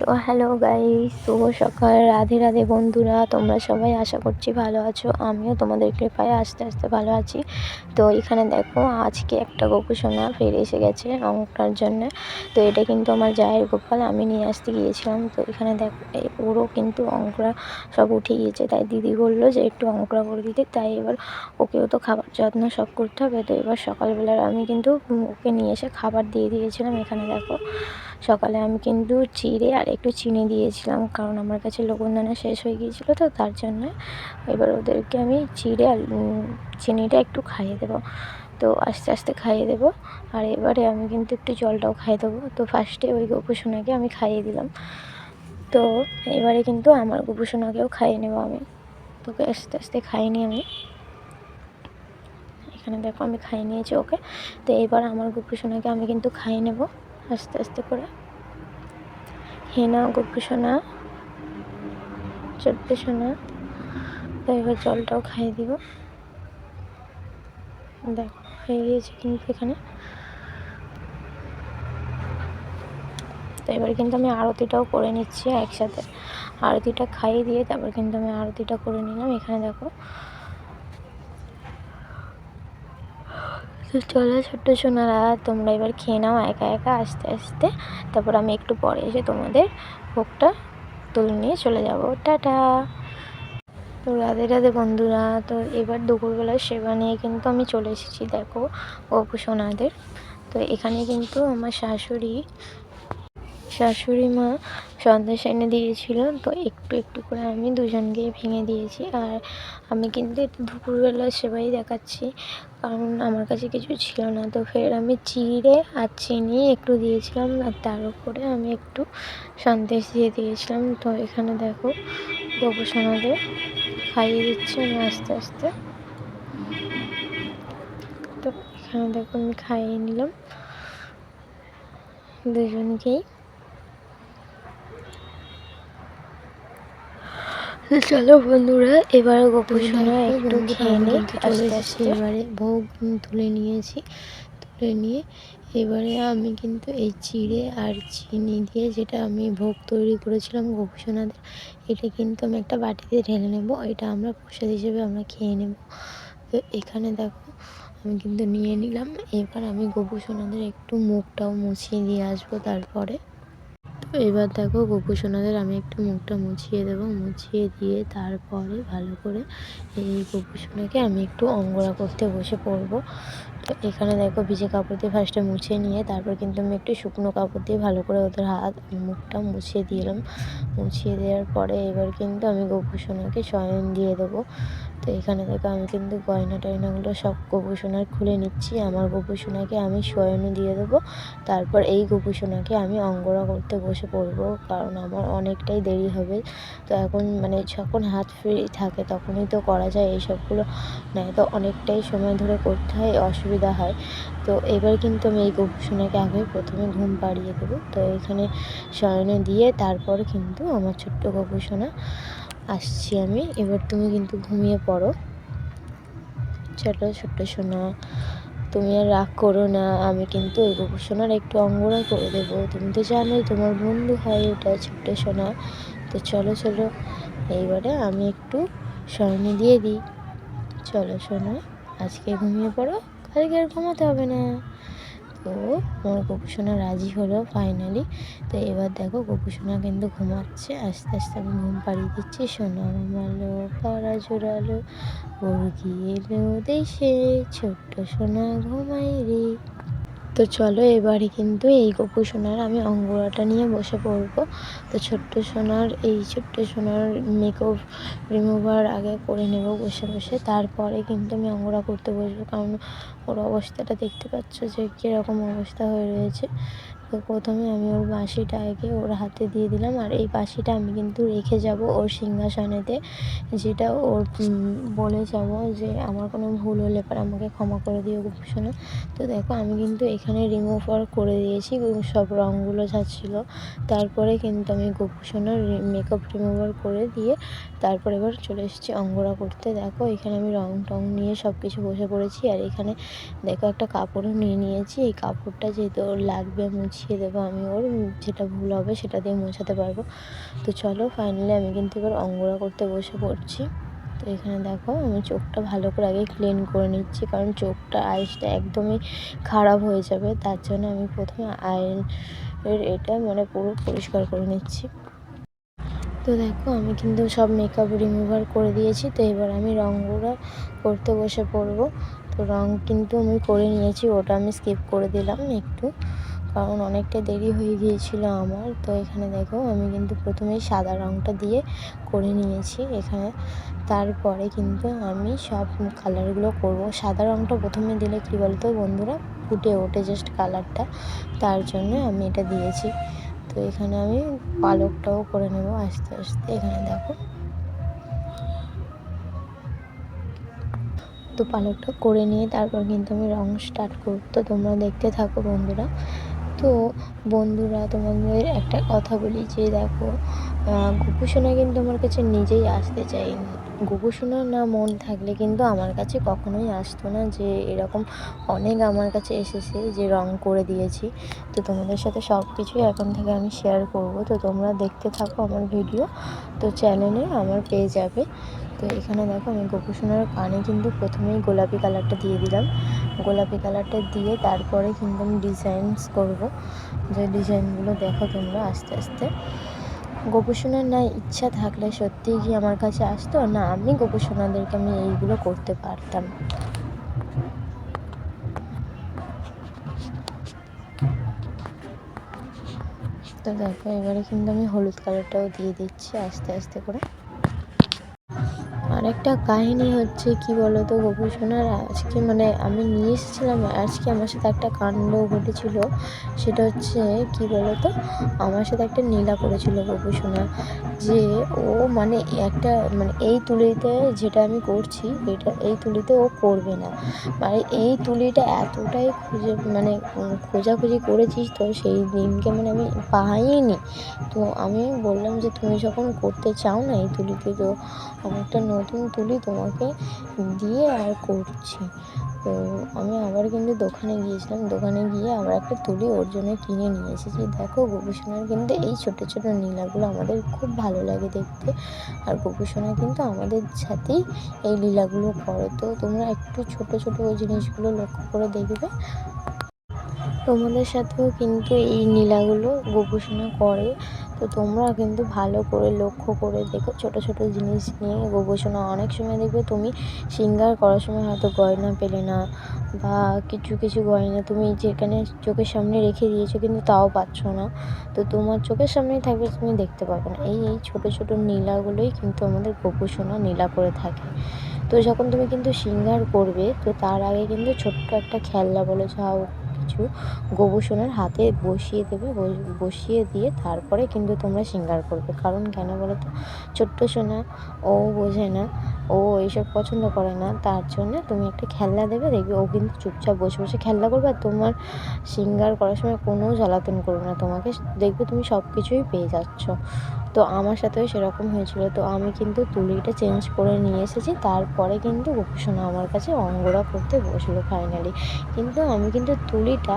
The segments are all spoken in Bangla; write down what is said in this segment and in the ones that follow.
তো হ্যালো গাই শুভ সকাল। রাধে রাধে বন্ধুরা, তোমরা সবাই আশা করছি ভালো আছো। আমিও তোমাদের কৃপায় আস্তে আস্তে ভালো আছি। তো এখানে দেখো, আজকে একটা গোপুসোনা ফিরে এসে গেছে অঙ্কটার জন্য। তো এটা কিন্তু আমার জায়ের গোপাল, আমি নিয়ে আসতে গিয়েছিলাম। তো এখানে দেখো পুরো কিন্তু অঙ্করা সব উঠে গিয়েছে। তাই দিদি বলল যে একটু অঙ্করা করে দিতে। তাই এবার ওকেও তো খাবার যত্ন সব করতে হবে। তো এবার সকালবেলার আমি কিন্তু ওকে নিয়ে এসে খাবার দিয়ে দিয়েছিলাম এখানে দেখো। সকালে আমি কিন্তু চিড়ে আর একটু চিনি দিয়েছিলাম, কারণ আমার কাছে লবণদানা শেষ হয়ে গিয়েছিল তো তার জন্য এবার ওদেরকে আমি চিড়ে আর চিনিটা একটু খাইয়ে দেবো। তো আস্তে আস্তে খাইয়ে দেবো আর এবারে আমি কিন্তু একটু জলটাও খাইয়ে দেবো। তো ফার্স্টে ওই গোপুসোনাকে আমি খাইয়ে দিলাম। তো এবারে কিন্তু আমার গোপুসোনাকেও খাইয়ে নেব আমি। তোকে আস্তে আস্তে খাইয়ে নিই আমি। এখানে দেখো আমি খাইয়ে নিয়েছি ওকে। তো এবার আমার গোপুসোনাকে আমি কিন্তু খাইয়ে নেব আস্তে আস্তে করে। হেনা গপু সোনা ছোট্ট সোনা। তো এবার জলটাও খাইয়ে দিব। দেখো, হয়ে গিয়েছে কিন্তু এখানে। তো এবার কিন্তু আমি আরতিটাও করে নিচ্ছি একসাথে। আরতিটা খাইয়ে দিয়ে তারপর কিন্তু আমি আরতিটা করে নিলাম। এখানে দেখো তো চলো ছোট্ট সোনারা, তোমরা এবার খেয়ে নাও একা একা আস্তে আস্তে। তারপর আমি একটু পরে এসে তোমাদের ভোগটা তুলে নিয়ে চলে যাব। টাটা! তো রাধে রাধে বন্ধুরা, তো এবার দুপুরবেলার সেবা নিয়ে কিন্তু আমি চলে এসেছি, দেখো অপু সোনাদের। তো এখানে কিন্তু আমার শাশুড়ি শাশুড়ি মা সন্দেশ এনে দিয়েছিল, তো একটু একটু করে আমি দুজনকেই ভেঙে দিয়েছি। আর আমি কিন্তু একটু দুপুরবেলা সেবাই দেখাচ্ছি, কারণ আমার কাছে কিছু ছিল না। তো ফের আমি চিড়ে আর চিনি একটু দিয়েছিলাম, আর তার উপরে আমি একটু সন্দেশ দিয়ে দিয়েছিলাম। তো এখানে দেখো, গোপসোনাদের খাইয়ে দিচ্ছি আমি আস্তে আস্তে। তো এখানে দেখো আমি খাইয়ে নিলাম। দুজনকেই চলো বন্ধুরা এবার গোপুসোনা একটু খেয়ে নিই আস্তে এবারে। ভোগ তুলে নিয়েছি তুলে নিয়ে এবারে আমি কিন্তু এই চিড়ে আর চিনি দিয়ে যেটা আমি ভোগ তৈরি করেছিলাম গোপুসোনাদের এটা কিন্তু আমি একটা বাটিতে ঢেলে নেব এটা আমরা প্রসাদ হিসেবে আমরা খেয়ে নেব। তো এখানে দেখো আমি কিন্তু নিয়ে নিলাম এবার আমি গোপুসোনাদের একটু মুখটাও মুছিয়ে দিয়ে আসব তারপরে। এবার দেখো গোপু সোনাদের আমি একটু মুখটা মুছিয়ে দেবো। মুছিয়ে দিয়ে তারপরে ভালো করে এই গোপু সোনাকে আমি একটু অঙ্গরা করতে বসে পড়ব। তো এখানে দেখো ভিজে কাপড় দিয়ে ফার্স্টে মুছে নিয়ে, তারপর কিন্তু আমি একটু শুকনো কাপড় দিয়ে ভালো করে ওদের হাত, মুখটা মুছিয়ে দিলাম। মুছিয়ে দেওয়ার পরে এবার কিন্তু আমি গোপু সোনাকে শয়ন দিয়ে দেবো। তো এখানে দেখো, আমি কিন্তু গয়না টয়নাগুলো সব গোপুসোনার খুলে নিচ্ছি। আমার গোপুসোনাকে আমি শয়নও দিয়ে দেবো। তারপর এই গোপুসোনাকে আমি অঙ্গরা করতে বসে পড়ব, কারণ আমার অনেকটাই দেরি হবে। তো এখন মানে যখন হাত ফ্রি থাকে তখনই তো করা যায় এইসবগুলো। নয় তো অনেকটাই সময় ধরে করতে হয়, অসুবিধা হয়। তো এবার কিন্তু আমি এই গোপুসোনাকে আগে প্রথমে ঘুম পাড়িয়ে দেবো। তো এখানে শয়নে দিয়ে তারপর কিন্তু আমার ছোট্ট গোপুসোনা আসছি আমি। এবার তুমি কিন্তু ঘুমিয়ে পড়ো। চলো ছোট্ট সোনা, তুমি আর রাগ করো না। আমি কিন্তু ওই গোপু সোনার একটু অঙ্গরা করে দেবো। তুমি তো জানোই তোমার বন্ধু হয় এটা ছোট্ট সোনা। তো চলো চলো। এইবারে আমি একটু স্বর্ণে দিয়ে দিই। চলো সোনা, আজকে ঘুমিয়ে পড়ো। কালকে আর ঘুমাতে হবে না। আমার গোপুসোনা রাজি হলো ফাইনালি তো এবার দেখো গোপুসোনা কিন্তু ঘুমাচ্ছে, আস্তে আস্তে আমি ঘুম পাড়িয়ে দিচ্ছি। সোনা মালো পাড়া জোড়ালো গিয়ে এলো দেশে, ছোট্ট সোনা ঘুমাই রে তো চলো এবারে কিন্তু এই গোপু সোনার আমি অঙ্গরাটা নিয়ে বসে পড়ব। তো ছোট্ট সোনার, এই ছোট্ট সোনার মেকআপ রিমুভার আগে করে নেব বসে বসে। তারপরে কিন্তু আমি অঙ্গরা করতে বসবো, কারণ ওর অবস্থাটা দেখতে পাচ্ছ যে কীরকম অবস্থা হয়ে রয়েছে। তো প্রথমে আমি ওর বাঁশিটা আগে ওর হাতে দিয়ে দিলাম আর এই বাঁশিটা আমি কিন্তু রেখে যাব ওর সিংহাসনেতে। যেটা ওর বলে যাব যে আমার কোনো ভুল হলে পর আমাকে ক্ষমা করে দিও গোপুসোনা তো দেখো আমি কিন্তু এখানে রিমুভার করে দিয়েছি সব রঙগুলো যা ছিল তারপরে কিন্তু আমি গোপুসোনার মেকআপ রিমুভার করে দিয়ে তারপরে এবার চলে এসেছি অঙ্গরা করতে। দেখো এখানে আমি রং টং নিয়ে সব কিছু বসে পড়েছি আর এখানে দেখো একটা কাপড়ও নিয়ে নিয়েছি। এই কাপড়টা যেহেতু লাগবে মুছি মুছিয়ে দেবো আমি ওর যেটা ভুল হবে সেটা দিয়ে মোছাতে পারব। তো চলো ফাইনালি আমি কিন্তু এবার অঙ্গরা করতে বসে পড়ছি। তো এখানে দেখো আমি চোখটা ভালো করে আগে ক্লিন করে নিচ্ছি, কারণ চোখটা আইসটা একদমই খারাপ হয়ে যাবে। তার জন্য আমি প্রথমে আয়ের এটা মানে পুরো পরিষ্কার করে নিচ্ছি। তো দেখো আমি কিন্তু সব মেকআপ রিমুভার করে দিয়েছি। তো এবার আমি রঙগুলো করতে বসে পড়ব। তো রঙ কিন্তু আমি করে নিয়েছি, ওটা আমি স্কিপ করে দিলাম একটু। কারণ অনেকটা দেরি হয়ে গিয়েছিল আমার। তো এখানে দেখো, আমি কিন্তু প্রথমেই সাদা রঙটা দিয়ে করে নিয়েছি এখানে। তারপরে কিন্তু আমি সব কালারগুলো করব। সাদা রঙটা প্রথমে দিলে কী বলতো বন্ধুরা? ফুটে ওঠে জাস্ট কালারটা। তার জন্য আমি এটা দিয়েছি। তো এখানে আমি পালকটাও করে নেব আস্তে আস্তে। এখানে দেখো। তো পালকটা করে নিয়ে তারপর কিন্তু আমি রং স্টার্ট করব। তো তোমরা দেখতে থাকো বন্ধুরা। তো বন্ধুরা, তোমাদের একটা কথা বলি যে দেখো গোপুসোনা কিন্তু আমার কাছে নিজেই আসতে চাই গোপুসোনা না মন থাকলে কিন্তু আমার কাছে কখনোই আসতো না যে এরকম অনেক আমার কাছে এসেছে যে রং করে দিয়েছি। তো তোমাদের সাথে সব কিছুই এখন থেকে আমি শেয়ার করব। তো তোমরা দেখতে থাকো আমার ভিডিও তো চ্যানেলে আমার পেয়ে যাবে। তো এখানে দেখো আমি গোপুসোনার কানে কিন্তু প্রথমেই গোলাপি কালারটা দিয়ে দিলাম। গোলাপি কালারটা দিয়ে তারপরে কিন্তু আমি ডিজাইনস করব। যে ডিজাইনগুলো দেখো তোমরা আস্তে আস্তে। গোপুসোনার না ইচ্ছা থাকলে সত্যিই কি আমার কাছে আসতো? না, আমি গোপুসোনাদেরকে আমি এইগুলো করতে পারতাম। তো দেখো, এবারে কিন্তু আমি হলুদ কালারটাও দিয়ে দিচ্ছি আস্তে আস্তে করে। আরেকটা কাহিনী হচ্ছে, কি বলতো, গোপু সোনার আজকে মানে আমি নিয়ে এসেছিলাম, আজকে আমার সাথে একটা কাণ্ড ঘটেছিল। সেটা হচ্ছে, কি বলতো, আমার সাথে একটা নীলা করেছিল গোপু সোনা, যে ও মানে একটা মানে এই তুলিতে যেটা আমি করছি, এটা এই তুলিতে ও করবে না। মানে এই তুলিটা এতটাই খুঁজে মানে খোঁজাখুঁজি করেছিস তো সেই দিনকে মানে আমি পাইনি তো আমি বললাম যে, তুমি যখন করতে চাও না এই তুলিতে, তো আমি একটা নতুন তুলি তোমাকে দিয়ে আর করছি। তো আমি আবার কিন্তু দোকানে গিয়েছিলাম। দোকানে গিয়ে আবার একটা তুলি ওর জন্য কিনে নিয়ে এসেছি। দেখো গোপুসোনার কিন্তু এই ছোটো ছোটো নীলাগুলো আমাদের খুব ভালো লাগে দেখতে। আর গোপুসোনা কিন্তু আমাদের সাথেই এই লীলাগুলো করে। তো তোমরা একটু ছোট ছোট ওই জিনিসগুলো লক্ষ্য করে দেখবে। তোমাদের সাথেও কিন্তু এই নীলাগুলো গোপুসোনা করে। তো তোমরা কিন্তু ভালো করে লক্ষ্য করে দেখো, ছোট ছোট জিনিস নিয়ে গোপোষণা অনেক সময় দেখবে তুমি সিঙ্গার করার সময় হয়তো গয়না পেলে না বা কিছু কিছু গয়না তুমি যেখানে চোখের সামনে রেখে দিয়েছ কিন্তু তাও পাচ্ছ না। তো তোমার চোখের সামনেই থাকবে তুমি দেখতে পাবে না। এই এই ছোটো ছোটো নীলাগুলোই কিন্তু আমাদের গোপোষণা নীলা করে থাকে। তো যখন তুমি কিন্তু সিঙ্গার করবে, তো তার আগে কিন্তু ছোট্ট একটা খেলনা বলে যাও কিছু গোবর সোনার হাতে বসিয়ে দেবে বসিয়ে দিয়ে তারপরে কিন্তু তোমরা সিঙ্গার করবে। কারণ কেন বলো তো ছোট্ট সোনা, ও বোঝে না, ও এইসব পছন্দ করে না, তার জন্য তুমি একটা খেলনা দেবে, দেখবে ও কিন্তু চুপচাপ বসে বসে খেলনা করবে আর তোমার সিঙ্গার করার সময় কোনো জ্বালাতন করবে না। তোমাকে দেখবে তুমি সব কিছুই পেয়ে যাচ্ছ। তো আমার সাথেও সেরকম হয়েছিল। তো আমি কিন্তু তুলিটা চেঞ্জ করে নিয়ে এসেছি। তারপরে কিন্তু গোপীসোনা আমার কাছে অঙ্গরা করতে বসল ফাইনালি কিন্তু আমি কিন্তু তুলিটা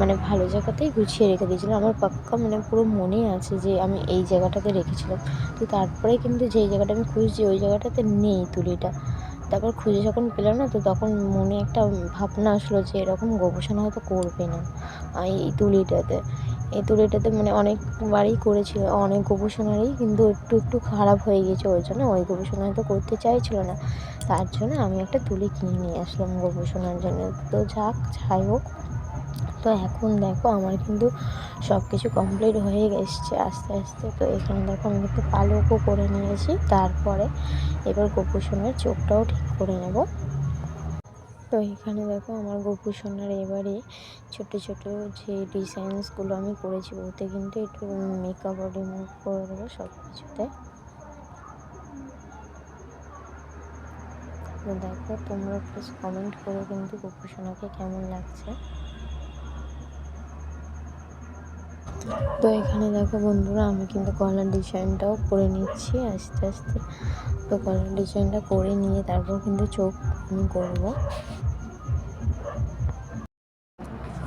মানে ভালো জায়গাতেই গুছিয়ে রেখে দিয়েছিলাম। আমার পাক্কা মানে পুরো মনে আছে যে আমি এই জায়গাটাতে রেখেছিলাম। তো তারপরে কিন্তু যেই জায়গাটা আমি খুঁজছি ওই জায়গাটাতে নেই তুলিটা। তারপর খুঁজে যখন পেলাম না, তো তখন মনে একটা ভাবনা আসলো যে এরকম গবেষণা হয়তো করবে না এই তুলিটাতে। এই তুলিটাতে মানে অনেকবারই করেছিল, অনেক গবেষণারই, কিন্তু একটু একটু খারাপ হয়ে গিয়েছে ওই জন্য ওই গবেষণা তো করতে চাইছিল না। তার জন্য আমি একটা তুলি কিনে নিয়ে আসলাম গবেষণার জন্য। তো যাক, যাই হোক। তো এখন দেখো আমার কিন্তু সব কিছু কমপ্লিট হয়ে এসছে আস্তে আস্তে। তো এখানে দেখো আমি কিন্তু পালকও করে নিয়েছি। তারপরে এবার গোপুসোনার চোখটাও ঠিক করে নেব। তো এখানে দেখো আমার গোপুসোনার এবারে ছোট ছোট যে ডিজাইনসগুলো আমি করেছি, ওতে কিন্তু একটু মেকআপ রিমুভ করে দেবো সব কিছুতে দেখো তোমরা প্লিজ কমেন্ট করে কিন্তু গোপুসোনাকে কেমন লাগছে? তো এখানে দেখো বন্ধুরা, আমি কিন্তু কলার ডিজাইনটাও করে নিচ্ছি আস্তে আস্তে। তো কলার ডিজাইনটা করে নিয়ে তারপর কিন্তু চোখ আমি করব।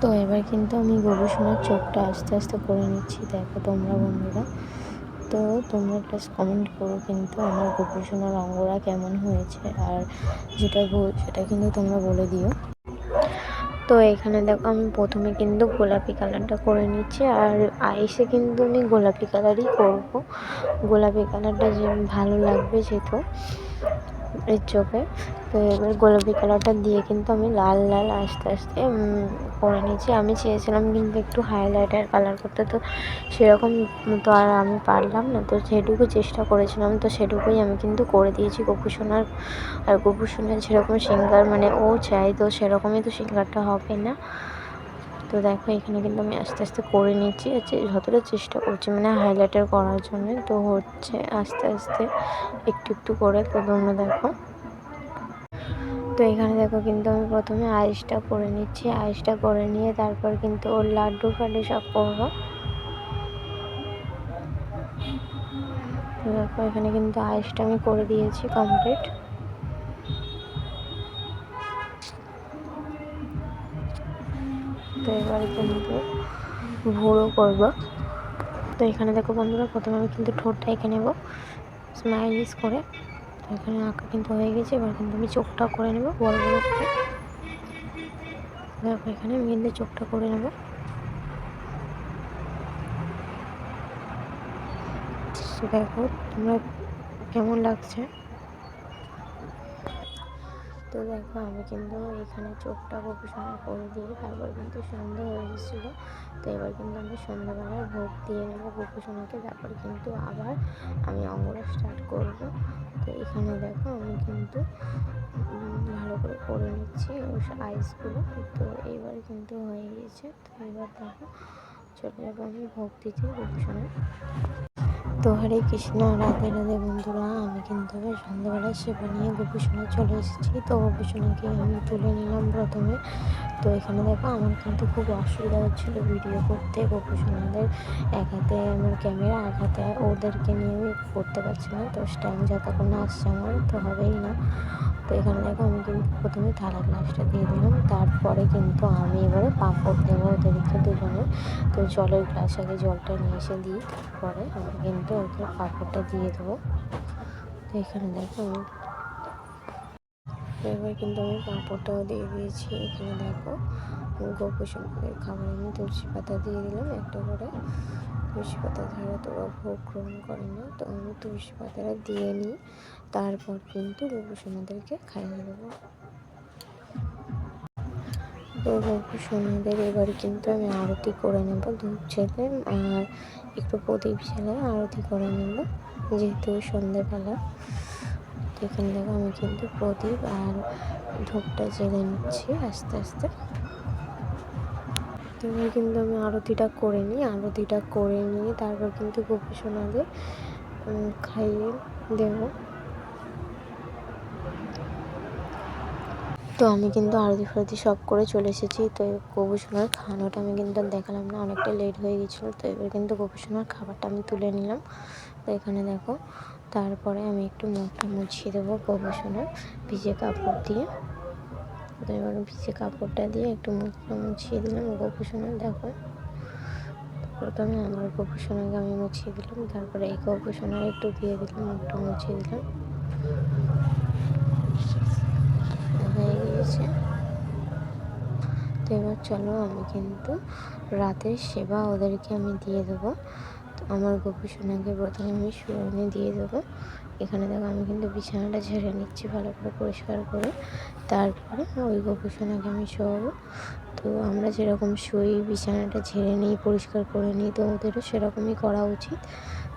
তো এবার কিন্তু আমি গবেষণার চোখটা আস্তে আস্তে করে নিচ্ছি, দেখো তোমরা বন্ধুরা। তো তোমরা প্লাস কমেন্ট করো কিন্তু আমার গবেষণার অঙ্গরা কেমন হয়েছে, আর যেটা সেটা কিন্তু তোমরা বলে দিও। তো এখানে দেখো আমি প্রথমে কিন্তু গোলাপি কালারটা করে নিচ্ছি আর আইসে কিন্তু আমি গোলাপি কালারই করব। গোলাপি কালারটা যে ভালো লাগবে যেহেতু এর চোখে। তো এবার গোলাপি কালারটা দিয়ে কিন্তু আমি লাল লাল আস্তে আস্তে করে নিয়েছি। আমি চেয়েছিলাম কিন্তু একটু হাইলাইটার কালার করতে, তো সেরকম তো আর আমি পারলাম না। তো সেটুকু চেষ্টা করেছিলাম, তো সেটুকুই আমি কিন্তু করে দিয়েছি গোপুসোনার আর গোপুসোনার যেরকম সিঙ্গার মানে ও চাই তো সেরকমই তো সিঙ্গারটা হবে না। তো দেখো, এখানে কিন্তু আমি আস্তে আস্তে করে নিচ্ছি যতটা চেষ্টা করছি মানে হাইলাইটার করার জন্য। তো হচ্ছে আস্তে আস্তে একটু একটু করে। তো তোমরা দেখো। তো এখানে দেখো কিন্তু আমি প্রথমে আইসটা করে নিচ্ছি। আইসটা করে নিয়ে তারপর কিন্তু ওর লাড্ডু ফাড্ডু সব করব। দেখো, এখানে কিন্তু আইসটা আমি করে দিয়েছি কমপ্লিট তো এবার কিন্তু ভুড়ো করব। তো এখানে দেখো বন্ধুরা, প্রথমে আমি কিন্তু ঠোঁটটা এঁকে নেব স্মাইলিস করে। তো এখানে আঁকা কিন্তু হয়ে গেছে, এবার কিন্তু আমি চোখটা করে নেব, বড় বড় করে। দেখো এখানে আমি কিন্তু চোখটা করে নেব। দেখো তোমরা কেমন লাগছে? তো দেখো, আমি কিন্তু এখানে চোখটা গবেষণা করে দিয়ে তারপর কিন্তু সন্ধ্যা হয়ে গেছিল। তো এবার কিন্তু আমি সন্ধ্যাবেলায় ভোগ দিয়ে নেব গোপুসোনাকে, তারপর কিন্তু আবার আমি অঙ্গরা স্টার্ট করব। তো এখানে দেখো, আমি কিন্তু ভালো করে করে নিচ্ছি আইসগুলো তো এইবার কিন্তু হয়ে গেছে। তো এবার দেখো যাব আমি ভোগ দিতে গোপুসোনায় তো হরে কৃষ্ণ, রাধে রাধে বন্ধুরা, আমি কিন্তু সন্ধ্যাবেলা সেবা নিয়ে গোপীসোনা চলে এসেছি। তো গোপীসোনাকে আমি তুলে নিলাম প্রথমে। তো এখানে দেখো, আমার কিন্তু খুব অসুবিধা হচ্ছিল ভিডিও করতে। গোপীসোনাদের এক হাতে আমার ক্যামেরা এক হাতে ওদেরকে নিয়ে করতে পারছি না তো স্ট্যান্ড যতক্ষণ না আসছে আমার, তো হবেই না। তো এখানে দেখো, আমি কিন্তু প্রথমে থালা গ্লাসটা দিয়ে দিলাম। তারপরে কিন্তু আমি এবারে পাঁপড় দেবো ওদেরকে দুজনে। তো জলের গ্লাস আগে জলটা নিয়ে এসে দিই। তারপরে আমি কিন্তু ওকে পাঁপড়টা দিয়ে দেবো। এখানে দেখো। এবার কিন্তু আমি পাঁপড়টাও দিয়ে দিয়েছি। এখানে দেখো গোপুসোনাদের খাবার আমি তুলসী পাতা দিয়ে দিলাম একটা করে। তুলসী পাতা ছাড়া তোরা ভোগ গ্রহণ করে না তো আমি তুলসী পাতাটা দিয়ে নিই। তারপর কিন্তু গোপুসোনাদেরকে খাইয়ে দেবো। তো গোপুসোনাদের এবার কিন্তু আমি আরতি করে নেব ধূপ ছেলে আর একটু প্রদীপ ছেলে আরতি করে নেব, যেহেতু সন্ধ্যেবেলা। তো থেকে আমি কিন্তু প্রদীপ আর ধূপটা জেলে নিচ্ছি আস্তে আস্তে। তো কিন্তু আমি আরতিটা করে নিই, আরতিটা করে নিয়ে তারপর কিন্তু গোপী সোনাদের খাইয়ে দেবো। তো আমি কিন্তু আরতি ফারতি সব করে চলে এসেছি। তো গোপুসোনার খাওয়ানোটা আমি কিন্তু দেখালাম না, অনেকটা লেট হয়ে গেছিল। তো এবার কিন্তু গোপুসোনার খাবারটা আমি তুলে নিলাম। তো এখানে দেখো, তারপরে আমি একটু মুখটা মুছিয়ে দেবো গোপুসোনার ভিজে কাপড় দিয়ে। তো এবার ভিজে কাপড়টা দিয়ে একটু মুখটা মুছিয়ে দিলাম গোপুসোনার, দেখো। প্রথমে আমার গোপুসোনাকে আমি মুছিয়ে দিলাম, তারপরে এই গোপুসোনার একটু দিয়ে দিলাম, মুখটা মুছিয়ে দিলাম। হয়ে গিয়েছে তো এবার চলো আমি কিন্তু রাতের সেবা ওদেরকে আমি দিয়ে দেবো। তো আমার গোপুসোনাকে প্রথমে আমি শুয়ে দিয়ে দেবো। এখানে দেখো আমি কিন্তু বিছানাটা ঝেড়ে নিচ্ছি ভালো করে পরিষ্কার করে। তারপরে ওই গোপুসোনাকে আমি শোয়াবো। তো আমরা যেরকম শুই, বিছানাটা ঝেড়ে নিই, পরিষ্কার করে নিই, তো ওদেরও সেরকমই করা উচিত।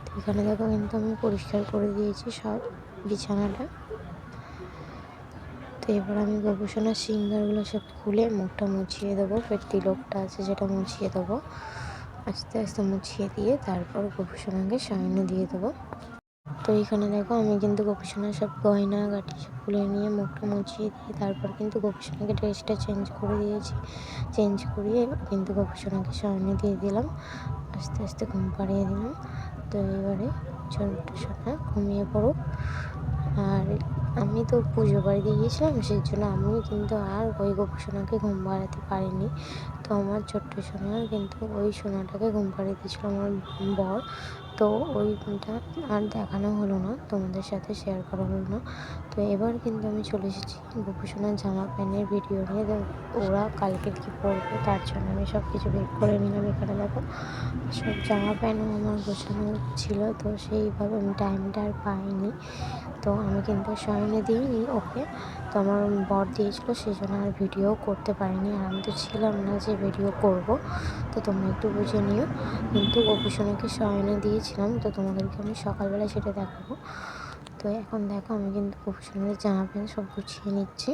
তো এখানে দেখো কিন্তু আমি পরিষ্কার করে দিয়েছি সব বিছানাটা। তো এবার আমি গোপুসোনার সিঙ্গারগুলো সব খুলে মুখটা মুছিয়ে দেবো। ফের তিলকটা আছে যেটা মুছিয়ে দেবো। আস্তে আস্তে মুছিয়ে দিয়ে তারপর গোপুসোনাকে সামনে দিয়ে দেবো। তো এখানে দেখো, আমি কিন্তু গোপুসোনার সব গয়না, গাটি সব খুলে নিয়ে মুখটা মুছিয়ে দিয়ে তারপর কিন্তু গোপুসোনাকে ড্রেসটা চেঞ্জ করে দিয়েছি। চেঞ্জ করিয়ে কিন্তু গোপুসোনাকে সামনে দিয়ে দিলাম। আস্তে আস্তে ঘুম পাড়িয়ে দিলাম। তো এবারে ছোট্ট সোনা ঘুমিয়ে পড়ো আর আমি তো পুজো বাড়িতে গিয়েছিলাম, সেই জন্য আমি কিন্তু আর ওই গোপুসোনাকে ঘুম পাড়াতে পারিনি। তো আমার ছোট্ট সোনা কিন্তু ওই সোনাটাকে ঘুম পাড়িয়ে দিয়েছিল আমার বর। তো ওইটা আর দেখানো হলো না, তোমাদের সাথে শেয়ার করা হলো না। তো এবার কিন্তু আমি চলে এসেছি গোপু সোনার জামা প্যান্টের ভিডিও নিয়ে। ওরা কালকে কী পরবে তার জন্য আমি সব কিছু বের করে নিলাম এখানে, দেখো। সব জামা প্যান্টও আমার গোছানো ছিল, তো সেইভাবে আমি টাইমটা আর পাইনি। তো আমি কিন্তু শয়নে দিইনি ওকে। তো আমার বর দিয়েছিলো সেই জন্য আর ভিডিও করতে পারিনি। আর আমি তো ছিলাম না যে ভিডিও করব। তো তোমরা একটু বুঝে নিও। কিন্তু গোপীসোনাকে শয়নে দিয়েছিলাম। তো তোমাদেরকে আমি সকালবেলা সেটা দেখাবো। তো এখন দেখো, আমি কিন্তু গোপীসোনার জামা প্যান্ট সব গুছিয়ে নিচ্ছি।